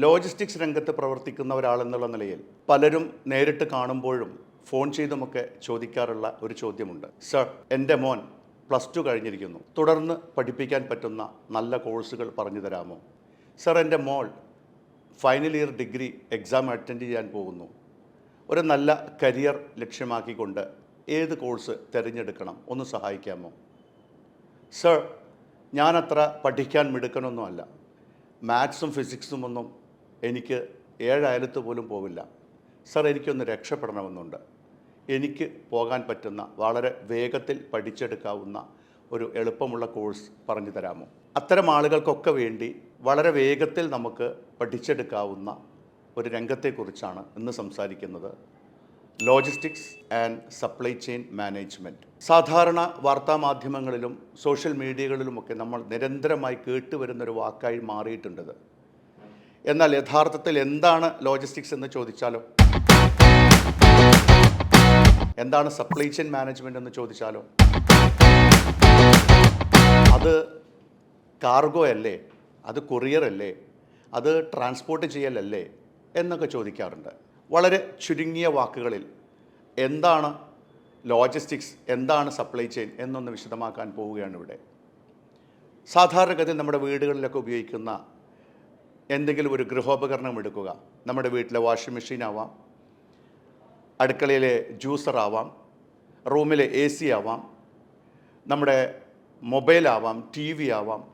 Logistics രംഗത്ത് പ്രവർത്തിക്കുന്ന ഒരാളെന്നുള്ള നിലയിൽ പലരും നേരിട്ട് കാണുമ്പോഴും ഫോൺ ചെയ്തുമൊക്കെ ചോദിക്കാറുള്ള ഒരു ചോദ്യമുണ്ട്. സർ എന്റെ മോൻ പ്ലസ് ടു കഴിഞ്ഞിരിക്കുന്നു. തുടർന്ന് പഠിപ്പിക്കാൻ പറ്റുന്ന നല്ല കോഴ്സുകൾ പറഞ്ഞു തരാമോ? സർ എന്റെ മോൾ final year degree exam attend ചെയ്യാൻ പോകുന്നു. ഒരു നല്ല കരിയർ ലക്ഷ്യമാക്കിക്കൊണ്ട് ഏത് കോഴ്സ് തിരഞ്ഞെടുക്കണം? ഒന്ന് സഹായിക്കാമോ? സർ ഞാനത്ര പഠിക്കാൻ മിടുക്കനൊന്നുമല്ല. മാത്സും ഫിസിക്സും ഒന്നും എനിക്ക് ഏഴയലത്ത് പോലും പോവില്ല. സർ എനിക്കൊന്ന് രക്ഷപ്പെടണമെന്നുണ്ട്. എനിക്ക് പോകാൻ പറ്റുന്ന വളരെ വേഗത്തിൽ പഠിച്ചെടുക്കാവുന്ന ഒരു എളുപ്പമുള്ള കോഴ്സ് പറഞ്ഞു തരാമോ? അത്തരം ആളുകൾക്കൊക്കെ വേണ്ടി വളരെ വേഗത്തിൽ നമുക്ക് പഠിച്ചെടുക്കാവുന്ന ഒരു രംഗത്തെക്കുറിച്ചാണ് ഇന്ന് സംസാരിക്കുന്നത്. Logistics and supply chain management സാധാരണ വാർത്താ മാധ്യമങ്ങളിലും സോഷ്യൽ മീഡിയകളിലുമൊക്കെ നമ്മൾ നിരന്തരമായി കേട്ടുവരുന്നൊരു വാക്കായി മാറിയിട്ടുണ്ടത് എന്നാൽ യഥാർത്ഥത്തിൽ എന്താണ് ലോജിസ്റ്റിക്സ് എന്ന് ചോദിച്ചാലോ? എന്താണ് സപ്ലൈ ചെയിൻ മാനേജ്മെന്റ് എന്ന് ചോദിച്ചാലോ? അത് കാർഗോ അല്ലേ? അത് കൊറിയർ അല്ലേ? അത് ട്രാൻസ്പോർട്ട് ചെയ്യലല്ലേ എന്നൊക്കെ ചോദിക്കാറുണ്ട്. വളരെ ചുരുങ്ങിയ വാക്കുകളിൽ എന്താണ് ലോജിസ്റ്റിക്സ് എന്താണ് സപ്ലൈ ചെയിൻ എന്നൊന്ന് വിശദമാക്കാൻ പോവുകയാണ് ഇവിടെ. സാധാരണഗതിയിൽ നമ്മുടെ വീടുകളിലൊക്കെ ഉപയോഗിക്കുന്ന എന്തെങ്കിലും ഒരു ഗൃഹോപകരണം എടുക്കുക. നമ്മുടെ വീട്ടിലെ വാഷിംഗ് മെഷീൻ ആവാം. അടുക്കളയിലെ ജ്യൂസർ ആവാം. റൂമിലെ എ സി ആവാം. നമ്മുടെ മൊബൈൽ ആവാം ടി വി ആവാം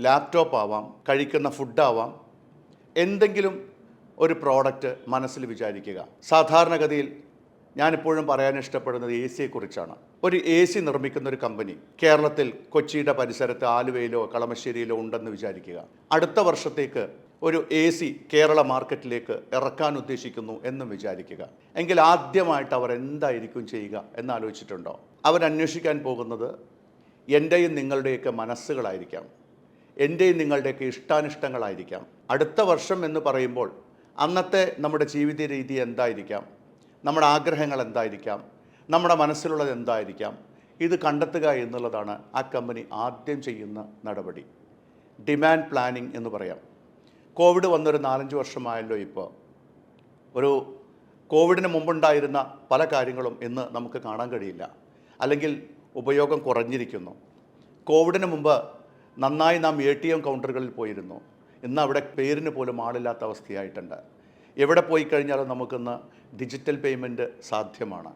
ലാപ്ടോപ്പ് ആവാം കഴിക്കുന്ന ഫുഡാവാം എന്തെങ്കിലും ഒരു പ്രോഡക്റ്റ് മനസ്സിൽ വിചാരിക്കുക. സാധാരണഗതിയിൽ ഞാനിപ്പോഴും പറയാൻ ഇഷ്ടപ്പെടുന്നത് എ സിയെക്കുറിച്ചാണ് ഒരു എ സി നിർമ്മിക്കുന്ന ഒരു കമ്പനി കേരളത്തിൽ കൊച്ചിയുടെ പരിസരത്ത് ആലുവയിലോ കളമശ്ശേരിയിലോ ഉണ്ടെന്ന് വിചാരിക്കുക. അടുത്ത വർഷത്തേക്ക് ഒരു എ സി കേരള മാർക്കറ്റിലേക്ക് ഇറക്കാൻ ഉദ്ദേശിക്കുന്നു എന്നും വിചാരിക്കുക. എങ്കിൽ ആദ്യമായിട്ട് അവർ എന്തായിരിക്കും ചെയ്യുക എന്നാലോചിച്ചിട്ടുണ്ടോ? അവരന്വേഷിക്കാൻ പോകുന്നത് എന്റെയും നിങ്ങളുടെയൊക്കെ മനസ്സുകളായിരിക്കാം. എന്റെയും നിങ്ങളുടെയൊക്കെ ഇഷ്ടാനിഷ്ടങ്ങളായിരിക്കാം. അടുത്ത വർഷം എന്ന് പറയുമ്പോൾ അന്നത്തെ നമ്മുടെ ജീവിത രീതി എന്തായിരിക്കാം? നമ്മുടെ ആഗ്രഹങ്ങൾ എന്തായിരിക്കാം? നമ്മുടെ മനസ്സിലുള്ളത് എന്തായിരിക്കാം? ഇത് കണ്ടെത്തുക എന്നുള്ളതാണ് ആ കമ്പനി ആദ്യം ചെയ്യുന്ന നടപടി. ഡിമാൻഡ് പ്ലാനിംഗ് എന്ന് പറയാം. കോവിഡ് വന്നൊരു നാലഞ്ച് വർഷമായല്ലോ ഇപ്പോൾ. ഒരു കോവിഡിന് മുമ്പുണ്ടായിരുന്ന പല കാര്യങ്ങളും ഇന്ന് നമുക്ക് കാണാൻ കഴിയില്ല. അല്ലെങ്കിൽ ഉപയോഗം കുറഞ്ഞിരിക്കുന്നു. കോവിഡിന് മുമ്പ് നന്നായി നാം എ ടി എം കൗണ്ടറുകളിൽ പോയിരുന്നു. ഇന്ന് അവിടെ പേരിന് പോലും ആളില്ലാത്ത അവസ്ഥയായിട്ടുണ്ട്. എവിടെ പോയി കഴിഞ്ഞാലും നമുക്കിന്ന് ഡിജിറ്റൽ പേയ്മെന്റ് സാധ്യമാണ്.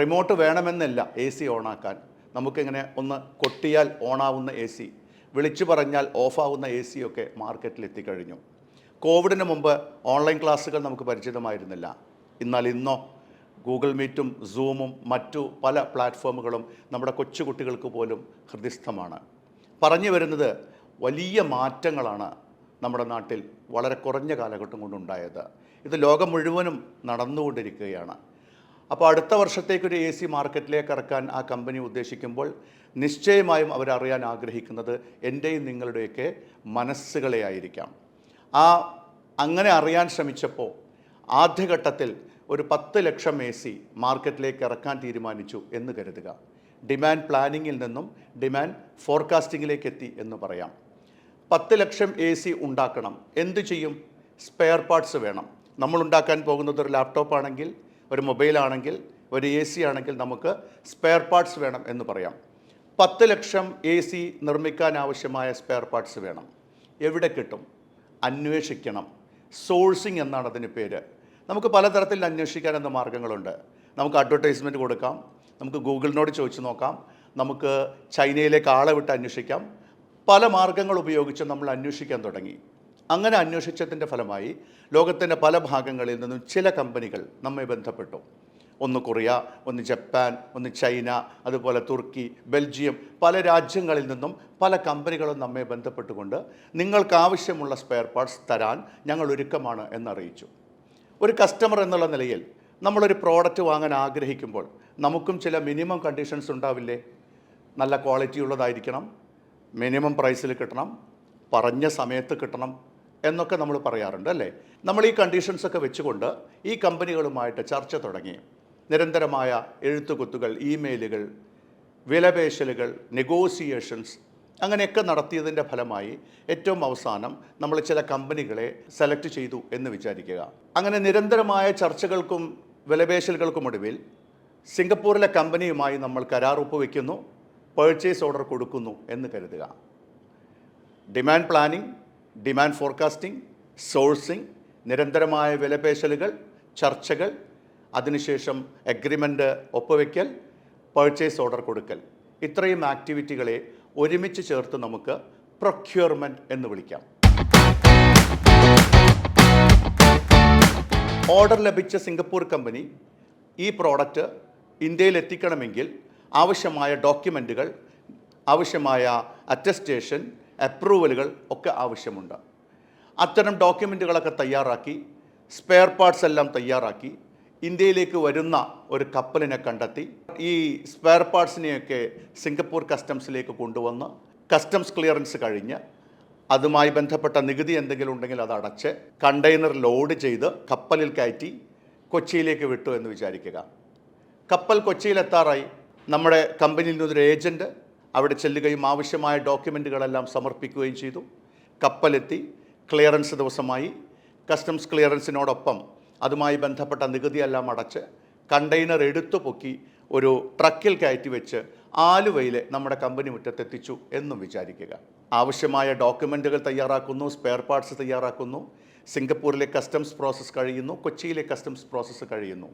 റിമോട്ട് വേണമെന്നില്ല എ സി ഓണാക്കാൻ. നമുക്കിങ്ങനെ ഒന്ന് കൊട്ടിയാൽ ഓണാവുന്ന എ സി വിളിച്ചു പറഞ്ഞാൽ ഓഫാവുന്ന എ സി ഒക്കെ മാർക്കറ്റിൽ എത്തിക്കഴിഞ്ഞു കോവിഡിന് മുമ്പ് ഓൺലൈൻ ക്ലാസ്സുകൾ നമുക്ക് പരിചിതമായിരുന്നില്ല. എന്നാൽ ഇന്നോ ഗൂഗിൾ മീറ്റും സൂമും മറ്റു പല പ്ലാറ്റ്ഫോമുകളും നമ്മുടെ കൊച്ചുകുട്ടികൾക്ക് പോലും ഹൃദയസ്ഥമാണ്. പറഞ്ഞു വരുന്നത് വലിയ മാറ്റങ്ങളാണ് നമ്മുടെ നാട്ടിൽ വളരെ കുറഞ്ഞ കാലഘട്ടം കൊണ്ടുണ്ടായത്. ഇത് ലോകം മുഴുവനും നടന്നുകൊണ്ടിരിക്കുകയാണ്. അപ്പോൾ അടുത്ത വർഷത്തേക്കൊരു എ സി മാർക്കറ്റിലേക്ക് ഇറക്കാൻ ആ കമ്പനി ഉദ്ദേശിക്കുമ്പോൾ നിശ്ചയമായും അവരറിയാൻ ആഗ്രഹിക്കുന്നത് എന്റെയും നിങ്ങളുടെയൊക്കെ മനസ്സുകളെ ആയിരിക്കാം. ആ അങ്ങനെ അറിയാൻ ശ്രമിച്ചപ്പോൾ ആദ്യഘട്ടത്തിൽ ഒരു പത്ത് ലക്ഷം എ സി മാർക്കറ്റിലേക്ക് ഇറക്കാൻ തീരുമാനിച്ചു എന്ന് കരുതുക. ഡിമാൻഡ് പ്ലാനിങ്ങിൽ നിന്നും ഡിമാൻഡ് ഫോർകാസ്റ്റിങ്ങിലേക്ക് എത്തി എന്ന് പറയാം. പത്ത് ലക്ഷം എ സി ഉണ്ടാക്കണം. എന്തു ചെയ്യും? സ്പെയർ പാർട്സ് വേണം. നമ്മൾ ഉണ്ടാക്കാൻ പോകുന്നത് ഒരു ലാപ്ടോപ്പ് ആണെങ്കിൽ ഒരു മൊബൈൽ ആണെങ്കിൽ ഒരു എ സി ആണെങ്കിൽ നമുക്ക് സ്പെയർ പാർട്സ് വേണം എന്ന് പറയാം. പത്ത് ലക്ഷം എ സി നിർമ്മിക്കാൻ ആവശ്യമായ സ്പെയർ പാർട്സ് വേണം. എവിടെ കിട്ടും? അന്വേഷിക്കണം. സോഴ്സിങ് എന്നാണ് അതിന് പേര്. നമുക്ക് പലതരത്തിൽ അന്വേഷിക്കാൻ എന്ന മാർഗങ്ങളുണ്ട് നമുക്ക് അഡ്വർടൈസ്മെന്റ് കൊടുക്കാം. നമുക്ക് ഗൂഗിളിനോട് ചോദിച്ചു നോക്കാം. നമുക്ക് ചൈനയിലേക്ക് ആളെ വിട്ട് അന്വേഷിക്കാം. പല മാർഗങ്ങൾ ഉപയോഗിച്ച് നമ്മൾ അന്വേഷിക്കാൻ തുടങ്ങി. അങ്ങനെ അന്വേഷിച്ചതിന്റെ ഫലമായി ലോകത്തിന്റെ പല ഭാഗങ്ങളിൽ നിന്നും ചില കമ്പനികൾ നമ്മെ ബന്ധപ്പെട്ടു. ഒന്ന് കൊറിയ ഒന്ന് ജപ്പാൻ ഒന്ന് ചൈന അതുപോലെ തുർക്കി ബെൽജിയം പല രാജ്യങ്ങളിൽ നിന്നും പല കമ്പനികളും നമ്മെ ബന്ധപ്പെട്ടുകൊണ്ട് നിങ്ങൾക്ക് ആവശ്യമുള്ള സ്പെയർ പാർട്സ് തരാൻ ഞങ്ങൾ ഒരുക്കമാണ് എന്നറിയിച്ചു. ഒരു കസ്റ്റമർ എന്നുള്ള നിലയിൽ നമ്മളൊരു പ്രോഡക്റ്റ് വാങ്ങാൻ ആഗ്രഹിക്കുമ്പോൾ നമുക്കും ചില മിനിമം കണ്ടീഷൻസ് ഉണ്ടാവില്ലേ? നല്ല ക്വാളിറ്റി ഉള്ളതായിരിക്കണം മിനിമം പ്രൈസിൽ കിട്ടണം പറഞ്ഞ സമയത്ത് കിട്ടണം എന്നൊക്കെ നമ്മൾ പറയാറുണ്ട് അല്ലേ? നമ്മൾ ഈ കണ്ടീഷൻസൊക്കെ വെച്ചുകൊണ്ട് ഈ കമ്പനികളുമായിട്ട് ചർച്ച തുടങ്ങി. നിരന്തരമായ എഴുത്തുകുത്തുകൾ ഇമെയിലുകൾ വിലപേശലുകൾ നെഗോസിയേഷൻസ് അങ്ങനെയൊക്കെ നടത്തിയതിന്റെ ഫലമായി ഏറ്റവും അവസാനം നമ്മൾ ചില കമ്പനികളെ സെലക്ട് ചെയ്തു എന്ന് വിചാരിക്കുക. അങ്ങനെ നിരന്തരമായ ചർച്ചകൾക്കും വിലപേശലുകൾക്കുമൊടുവിൽ സിംഗപ്പൂരിലെ കമ്പനിയുമായി നമ്മൾ കരാർ ഒപ്പുവെക്കുന്നു പർച്ചേസ് ഓർഡർ കൊടുക്കുന്നു എന്ന് കരുതുക. Demand planning demand forecasting sourcing നിരന്തരമായ വിലപേശലുകൾ ചർച്ചകൾ അതിനുശേഷം എഗ്രിമെന്റ് ഒപ്പുവെക്കൽ പർച്ചേസ് ഓർഡർ കൊടുക്കൽ. ഇത്രയും ആക്ടിവിറ്റികളെ ഒരുമിച്ച് ചേർത്ത് നമുക്ക് പ്രൊക്യൂർമെന്റ് എന്ന് വിളിക്കാം. ഓർഡർ ലഭിച്ച സിംഗപ്പൂർ കമ്പനി ഈ പ്രോഡക്റ്റ് ഇന്ത്യയിൽ എത്തിക്കണമെങ്കിൽ ആവശ്യമായ ഡോക്യുമെന്റുകൾ ആവശ്യമായ അറ്റസ്റ്റേഷൻ അപ്രൂവലുകൾ ഒക്കെ ആവശ്യമുണ്ട്. അത്തരം ഡോക്യുമെന്റുകളൊക്കെ തയ്യാറാക്കി സ്പെയർ പാർട്സ് എല്ലാം തയ്യാറാക്കി ഇന്ത്യയിലേക്ക് വരുന്ന ഒരു കപ്പലിനെ കണ്ടെത്തി ഈ സ്പെയർ പാർട്സിനെയൊക്കെ സിംഗപ്പൂർ കസ്റ്റംസിലേക്ക് കൊണ്ടുവന്ന് കസ്റ്റംസ് ക്ലിയറൻസ് കഴിഞ്ഞ് അതുമായി ബന്ധപ്പെട്ട നികുതി എന്തെങ്കിലും ഉണ്ടെങ്കിൽ അത് അടച്ച് കണ്ടെയ്നർ ലോഡ് ചെയ്ത് കപ്പലിൽ കയറ്റി കൊച്ചിയിലേക്ക് വിട്ടു എന്ന് വിചാരിക്കുക. കപ്പൽ കൊച്ചിയിലെത്താറായി നമ്മുടെ കമ്പനിയിൽ നിന്നൊരു ഏജന്റ് അവിടെ ചെല്ലുകയും ആവശ്യമായ ഡോക്യുമെന്റുകളെല്ലാം സമർപ്പിക്കുകയും ചെയ്തു. കപ്പലെത്തി ക്ലിയറൻസ് ദിവസമായി. കസ്റ്റംസ് ക്ലിയറൻസിനോടൊപ്പം അതുമായി ബന്ധപ്പെട്ട നികുതിയെല്ലാം അടച്ച് കണ്ടെയ്നർ എടുത്തു പൊക്കി ഒരു ട്രക്കിൽ കയറ്റി വെച്ച് ആലുവയിലെ നമ്മുടെ കമ്പനി മുറ്റത്തെത്തിച്ചു എന്നും വിചാരിക്കുക. ആവശ്യമായ ഡോക്യുമെന്റുകൾ തയ്യാറാക്കുന്നു സ്പെയർ പാർട്സ് തയ്യാറാക്കുന്നു. സിംഗപ്പൂരിലെ കസ്റ്റംസ് പ്രോസസ്സ് കഴിയുന്നു കൊച്ചിയിലെ കസ്റ്റംസ് പ്രോസസ്സ് കഴിയുന്നു.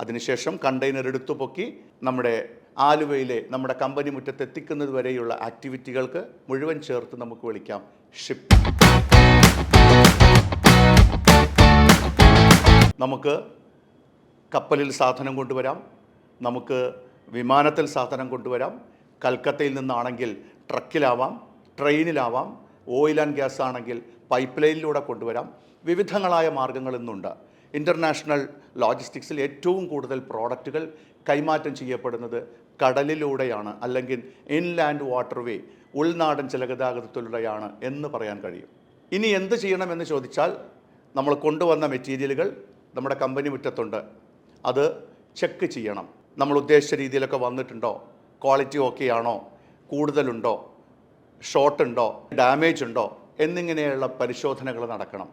അതിനുശേഷം കണ്ടെയ്നർ എടുത്തു പൊക്കി നമ്മുടെ ആലുവയിലെ നമ്മുടെ കമ്പനി മുറ്റത്ത് എത്തിക്കുന്നത് വരെയുള്ള ആക്ടിവിറ്റികൾക്ക് മുഴുവൻ ചേർത്ത് നമുക്ക് വിളിക്കാം. ഷിപ്പ് നമുക്ക് കപ്പലിൽ സാധനം കൊണ്ടുവരാം. നമുക്ക് വിമാനത്തിൽ സാധനം കൊണ്ടുവരാം. കൽക്കത്തയിൽ നിന്നാണെങ്കിൽ ട്രക്കിലാവാം ട്രെയിനിലാവാം ഓയിൽ ആൻഡ് ഗ്യാസ് ആണെങ്കിൽ പൈപ്പ് ലൈനിലൂടെ കൊണ്ടുവരാം. വിവിധങ്ങളായ മാർഗങ്ങൾ ഇന്നുണ്ട്. ഇന്റർനാഷണൽ ലോജിസ്റ്റിക്സിൽ ഏറ്റവും കൂടുതൽ പ്രോഡക്റ്റുകൾ കൈമാറ്റം ചെയ്യപ്പെടുന്നത് കടലിലൂടെയാണ് അല്ലെങ്കിൽ ഇൻലാൻഡ് വാട്ടർവേ ഉൾനാടൻ ജലഗതാഗതത്തിലൂടെയാണ് എന്ന് പറയാൻ കഴിയും. ഇനി എന്ത് ചെയ്യണമെന്ന് ചോദിച്ചാൽ നമ്മൾ കൊണ്ടുവന്ന മെറ്റീരിയലുകൾ നമ്മുടെ കമ്പനി മുറ്റത്തുണ്ട്. അത് ചെക്ക് ചെയ്യണം. നമ്മൾ ഉദ്ദേശിച്ച രീതിയിലൊക്കെ വന്നിട്ടുണ്ടോ? ക്വാളിറ്റി ഓക്കെ ആണോ? കൂടുതലുണ്ടോ? ഷോർട്ട് ഉണ്ടോ? ഡാമേജ് ഉണ്ടോ? എന്നിങ്ങനെയുള്ള പരിശോധനകൾ നടക്കണം.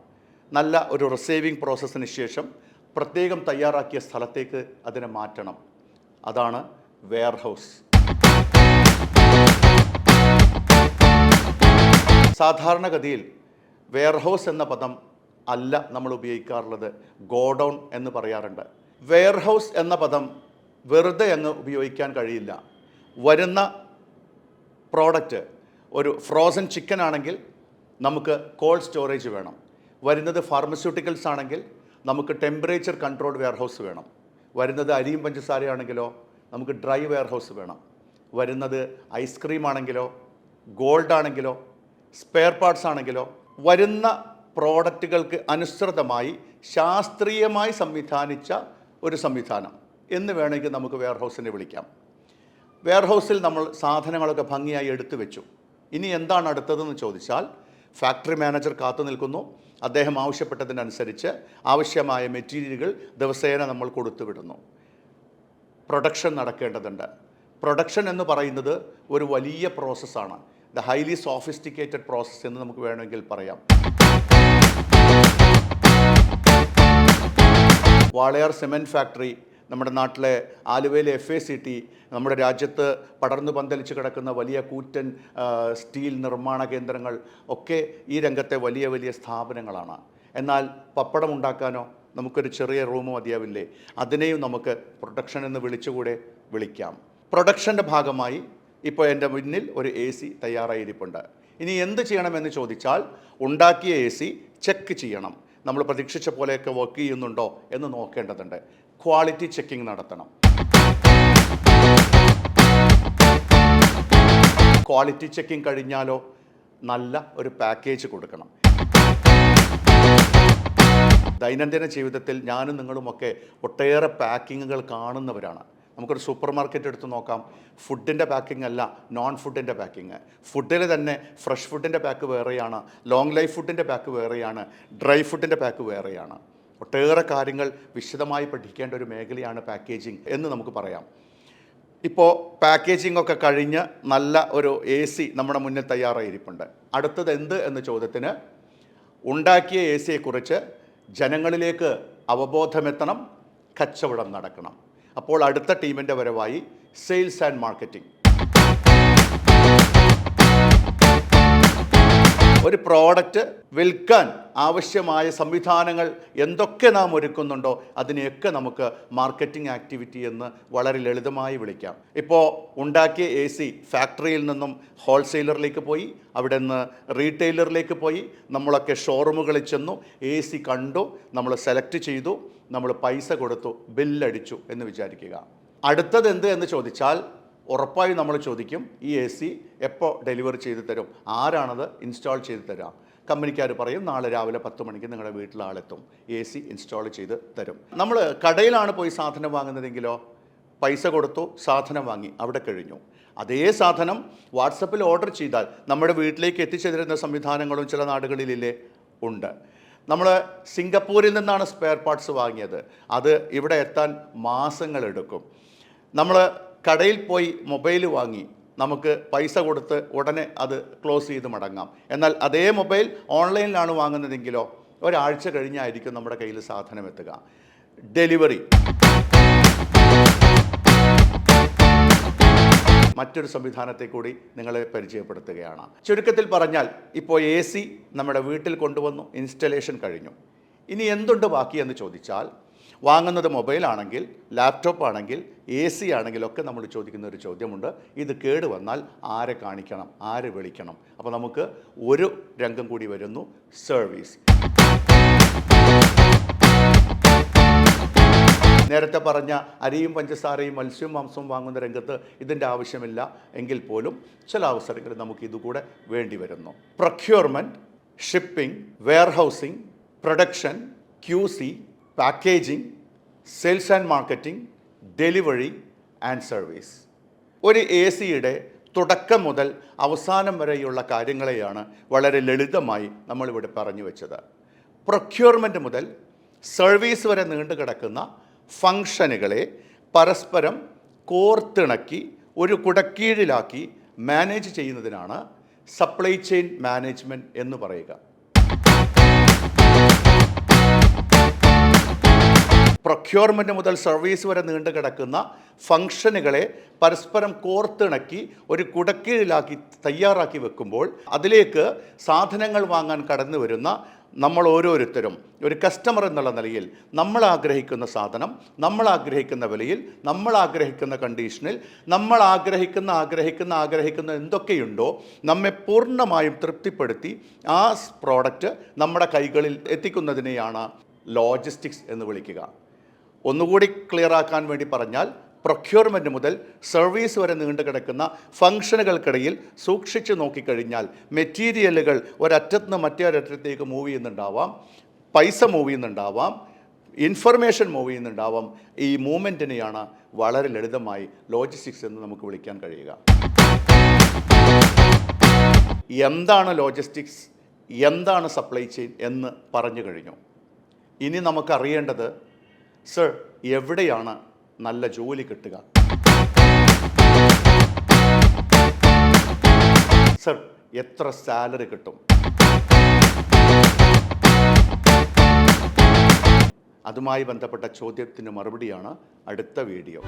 നല്ല ഒരു റിസീവിംഗ് പ്രോസസ്സിന് ശേഷം പ്രത്യേകം തയ്യാറാക്കിയ സ്ഥലത്തേക്ക് അതിനെ മാറ്റണം. അതാണ് വെയർഹൗസ്. സാധാരണഗതിയിൽ വെയർഹൗസ് എന്ന പദം അല്ല നമ്മൾ ഉപയോഗിക്കാറുള്ളത് ഗോഡൗൺ എന്ന് പറയാറുണ്ട്. വെയർഹൗസ് എന്ന പദം വെറുതെ അങ്ങ് ഉപയോഗിക്കാൻ കഴിയില്ല. വരുന്ന പ്രോഡക്റ്റ് ഒരു ഫ്രോസൺ ചിക്കൻ ആണെങ്കിൽ നമുക്ക് കോൾഡ് സ്റ്റോറേജ് വേണം. വരുന്നത് ഫാർമസ്യൂട്ടിക്കൽസ് ആണെങ്കിൽ നമുക്ക് ടെമ്പറേച്ചർ കൺട്രോൾഡ് വെയർഹൗസ് വേണം. വരുന്നത് അരിയും പഞ്ചസാരയാണെങ്കിലോ നമുക്ക് ഡ്രൈ വെയർ ഹൗസ് വേണം. വരുന്നത് ഐസ്ക്രീം ആണെങ്കിലോ ഗോൾഡ് ആണെങ്കിലോ സ്പെയർ പാർട്സ് ആണെങ്കിലോ വരുന്ന പ്രോഡക്റ്റുകൾക്ക് അനുസൃതമായി ശാസ്ത്രീയമായി സംവിധാനിച്ച ഒരു സംവിധാനം എന്ന് വേണമെങ്കിൽ നമുക്ക് വെയർ ഹൗസിനെ വിളിക്കാം. വെയർ ഹൗസിൽ നമ്മൾ സാധനങ്ങളൊക്കെ ഭംഗിയായി എടുത്തു വെച്ചു. ഇനി എന്താണ് അടുത്തതെന്ന് ചോദിച്ചാൽ ഫാക്ടറി മാനേജർ കാത്തു നിൽക്കുന്നു. അദ്ദേഹം ആവശ്യപ്പെട്ടതിനനുസരിച്ച് ആവശ്യമായ മെറ്റീരിയലുകൾ ദിവസേന നമ്മൾ കൊടുത്തു വിടുന്നു. പ്രൊഡക്ഷൻ നടക്കേണ്ടതുണ്ട്. പ്രൊഡക്ഷൻ എന്ന് പറയുന്നത് ഒരു വലിയ പ്രോസസ്സാണ്. ദ ഹൈലി സോഫിസ്റ്റിക്കേറ്റഡ് പ്രോസസ്സ് എന്ന് നമുക്ക് വേണമെങ്കിൽ പറയാം. വാളയാർ സിമെന്റ് ഫാക്ടറി നമ്മുടെ നാട്ടിലെ ആലുവയിലെ എഫ് എ സി ടി നമ്മുടെ രാജ്യത്ത് പടർന്നു പന്തലിച്ച് കിടക്കുന്ന വലിയ കൂറ്റൻ സ്റ്റീൽ നിർമ്മാണ കേന്ദ്രങ്ങൾ ഒക്കെ ഈ രംഗത്തെ വലിയ വലിയ സ്ഥാപനങ്ങളാണ്. എന്നാൽ പപ്പടം ഉണ്ടാക്കാനോ നമുക്കൊരു ചെറിയ റൂം മതിയാവില്ലേ? അതിനെയും നമുക്ക് പ്രൊഡക്ഷൻ എന്ന് വിളിച്ചുകൂടെ വിളിക്കാം. പ്രൊഡക്ഷന്റെ ഭാഗമായി ഇപ്പോൾ എന്റെ മുന്നിൽ ഒരു എ സി തയ്യാറായിരിപ്പുണ്ട്. ഇനി എന്ത് ചെയ്യണമെന്ന് ചോദിച്ചാൽ ഉണ്ടാക്കിയ എ സി ചെക്ക് ചെയ്യണം. നമ്മൾ പ്രതീക്ഷിച്ച പോലെയൊക്കെ വർക്ക് ചെയ്യുന്നുണ്ടോ എന്ന് നോക്കേണ്ടതുണ്ട്. ക്വാളിറ്റി ചെക്കിംഗ് നടത്തണം. ക്വാളിറ്റി ചെക്കിംഗ് കഴിഞ്ഞാലോ നല്ല ഒരു പാക്കേജ് കൊടുക്കണം. ദൈനംദിന ജീവിതത്തിൽ ഞാനും നിങ്ങളുമൊക്കെ ഒട്ടേറെ പാക്കിങ്ങുകൾ കാണുന്നവരാണ്. നമുക്കൊരു സൂപ്പർ മാർക്കറ്റ് എടുത്ത് നോക്കാം. ഫുഡിന്റെ പാക്കിംഗ് അല്ല നോൺ ഫുഡിന്റെ പാക്കിങ് ഫുഡിൽ തന്നെ ഫ്രഷ് ഫുഡിന്റെ പാക്ക് വേറെയാണ് ലോങ് ലൈഫ് ഫുഡിന്റെ പാക്ക് വേറെയാണ് ഡ്രൈ ഫുഡിന്റെ പാക്ക് വേറെയാണ്. ഒട്ടേറെ കാര്യങ്ങൾ വിശദമായി പഠിക്കേണ്ട ഒരു മേഖലയാണ് പാക്കേജിങ് എന്ന് നമുക്ക് പറയാം. ഇപ്പോൾ പാക്കേജിംഗ് ഒക്കെ കഴിഞ്ഞ് നല്ല ഒരു എ സി നമ്മുടെ മുന്നിൽ തയ്യാറായിരിപ്പുണ്ട്. അടുത്തത് എന്ത് എന്ന ചോദ്യത്തിന് ഉണ്ടാക്കിയ എ സിയെക്കുറിച്ച് ജനങ്ങളിലേക്ക് അവബോധമെത്തണം കച്ചവടം നടക്കണം. അപ്പോൾ അടുത്ത ടീമിന്റെ വരവായി സെയിൽസ് ആൻഡ് മാർക്കറ്റിംഗ് ഒരു പ്രോഡക്റ്റ് വിൽക്കാൻ ആവശ്യമായ സംവിധാനങ്ങൾ എന്തൊക്കെ നാം ഒരുക്കുന്നുണ്ടോ അതിനെയൊക്കെ നമുക്ക് മാർക്കറ്റിംഗ് ആക്ടിവിറ്റി എന്ന് വളരെ ലളിതമായി വിളിക്കാം. ഇപ്പോൾ ഉണ്ടാക്കിയ എ സി ഫാക്ടറിയിൽ നിന്നും ഹോൾസെയിലറിലേക്ക് പോയി അവിടെ നിന്ന് റീറ്റെയിലറിലേക്ക് പോയി നമ്മളൊക്കെ ഷോറൂമുകളിൽ ചെന്നു എ സി കണ്ടു നമ്മൾ സെലക്ട് ചെയ്തു നമ്മൾ പൈസ കൊടുത്തു ബില്ലടിച്ചു എന്ന് വിചാരിക്കുക. അടുത്തത് എന്ത് എന്ന് ചോദിച്ചാൽ ഉറപ്പായും നമ്മൾ ചോദിക്കും ഈ എ സി എപ്പോൾ ഡെലിവർ ചെയ്ത് തരും? ആരാണത് ഇൻസ്റ്റാൾ ചെയ്ത് തരിക കമ്പനിക്കാർ പറയും നാളെ രാവിലെ പത്ത് മണിക്ക് നിങ്ങളുടെ വീട്ടിൽ ആളെത്തും. എ സി ഇൻസ്റ്റാൾ ചെയ്ത് തരും. നമ്മൾ കടയിലാണ് പോയി സാധനം വാങ്ങുന്നതെങ്കിലോ? പൈസ കൊടുത്തു സാധനം വാങ്ങി അവിടെ കഴിഞ്ഞു. അതേ സാധനം വാട്സപ്പിൽ ഓർഡർ ചെയ്താൽ നമ്മുടെ വീട്ടിലേക്ക് എത്തിച്ചേരുന്ന സംവിധാനങ്ങളും ചില നാടുകളിലില്ലേ? ഉണ്ട്. നമ്മൾ സിംഗപ്പൂരിൽ നിന്നാണ് സ്പെയർ പാർട്സ് വാങ്ങിയത്. അത് ഇവിടെ എത്താൻ മാസങ്ങളെടുക്കും. നമ്മൾ കടയിൽ പോയി മൊബൈൽ വാങ്ങി നമുക്ക് പൈസ കൊടുത്ത് ഉടനെ അത് ക്ലോസ് ചെയ്ത് മടങ്ങാം. എന്നാൽ അതേ മൊബൈൽ ഓൺലൈനിലാണ് വാങ്ങുന്നതെങ്കിലോ ഒരാഴ്ച കഴിഞ്ഞായിരിക്കും നമ്മുടെ കയ്യിൽ സാധനം എത്തുക. ഡെലിവറി. മറ്റൊരു സംവിധാനത്തെ കൂടി നിങ്ങളെ പരിചയപ്പെടുത്തുകയാണ്. ചുരുക്കത്തിൽ പറഞ്ഞാൽ ഇപ്പോൾ എ സി നമ്മുടെ വീട്ടിൽ കൊണ്ടുവന്നു ഇൻസ്റ്റലേഷൻ കഴിഞ്ഞു. ഇനി എന്തുണ്ട് ബാക്കി എന്ന് ചോദിച്ചാൽ വാങ്ങുന്നത് മൊബൈൽ ആണെങ്കിൽ ലാപ്ടോപ്പ് ആണെങ്കിൽ എ സി ആണെങ്കിലൊക്കെ നമ്മൾ ചോദിക്കുന്ന ഒരു ചോദ്യമുണ്ട്. ഇത് കേട് വന്നാൽ ആരെ കാണിക്കണം ആരെ വിളിക്കണം? അപ്പോൾ നമുക്ക് ഒരു രംഗം കൂടി വരുന്നു സർവീസ് നേരത്തെ പറഞ്ഞ അരിയും പഞ്ചസാരയും മത്സ്യവും മാംസവും വാങ്ങുന്ന രംഗത്ത് ഇതിന്റെ ആവശ്യമില്ല എങ്കിൽ പോലും ചില അവസരങ്ങളിൽ നമുക്ക് ഇതുകൂടെ വേണ്ടി വരുന്നു. Procurement shipping warehousing production Q C packaging sales and marketing delivery and service ഒരു എ സിയുടെ തുടക്കം മുതൽ അവസാനം വരെയുള്ള കാര്യങ്ങളെയാണ് വളരെ ലളിതമായി നമ്മളിവിടെ പറഞ്ഞു വെച്ചത്. പ്രൊക്യൂർമെന്റ് മുതൽ സർവീസ് വരെ നീണ്ടു കിടക്കുന്ന ഫങ്ഷനുകളെ പരസ്പരം കോർത്തിണക്കി ഒരു കുടക്കീഴിലാക്കി മാനേജ് ചെയ്യുന്നതിനാണ് സപ്ലൈ ചെയിൻ മാനേജ്മെന്റ് എന്ന് പറയുക. പ്രൊക്യൂർമെന്റ് മുതൽ സർവീസ് വരെ നീണ്ടു കിടക്കുന്ന ഫംഗ്ഷനുകളെ പരസ്പരം കോർത്തിണക്കി ഒരു കുടക്കീഴിലാക്കി തയ്യാറാക്കി വെക്കുമ്പോൾ അതിലേക്ക് സാധനങ്ങൾ വാങ്ങാൻ കടന്നു വരുന്ന നമ്മൾ ഓരോരുത്തരും ഒരു കസ്റ്റമർ എന്നുള്ള നിലയിൽ നമ്മൾ ആഗ്രഹിക്കുന്ന സാധനം നമ്മൾ ആഗ്രഹിക്കുന്ന വിലയിൽ നമ്മൾ ആഗ്രഹിക്കുന്ന കണ്ടീഷനിൽ നമ്മൾ ആഗ്രഹിക്കുന്ന ആഗ്രഹിക്കുന്ന ആഗ്രഹിക്കുന്ന എന്തൊക്കെയുണ്ടോ നമ്മെ പൂർണമായും തൃപ്തിപ്പെടുത്തി ആ പ്രോഡക്റ്റ് നമ്മുടെ കൈകളിൽ എത്തിക്കുന്നതിനെയാണ് ലോജിസ്റ്റിക്സ് എന്ന് വിളിക്കുക. ഒന്നുകൂടി ക്ലിയർ ആക്കാൻ വേണ്ടി പറഞ്ഞാൽ പ്രൊക്യൂർമെന്റ് മുതൽ സർവീസ് വരെ നീണ്ടു കിടക്കുന്ന ഫംഗ്ഷനുകൾക്കിടയിൽ സൂക്ഷിച്ചു നോക്കിക്കഴിഞ്ഞാൽ മെറ്റീരിയലുകൾ ഒരറ്റത്ത് നിന്ന് മറ്റേ ഒരറ്റത്തേക്ക് മൂവ് ചെയ്യുന്നുണ്ടാവാം. പൈസ മൂവ് ചെയ്യുന്നുണ്ടാവാം. ഇൻഫർമേഷൻ മൂവ് ചെയ്യുന്നുണ്ടാവാം. ഈ മൂവ്മെന്റിനെയാണ് വളരെ ലളിതമായി ലോജിസ്റ്റിക്സ് എന്ന് നമുക്ക് വിളിക്കാൻ കഴിയുക. എന്താണ് ലോജിസ്റ്റിക്സ് എന്താണ് സപ്ലൈ ചെയിൻ എന്ന് പറഞ്ഞു കഴിഞ്ഞു. ഇനി നമുക്കറിയേണ്ടത് സർ എവിടെയാണ് നല്ല ജോലി കിട്ടുക? സർ എത്ര സാലറി കിട്ടും? അതുമായി ബന്ധപ്പെട്ട ചോദ്യത്തിന് മറുപടിയാണ് അടുത്ത വീഡിയോ.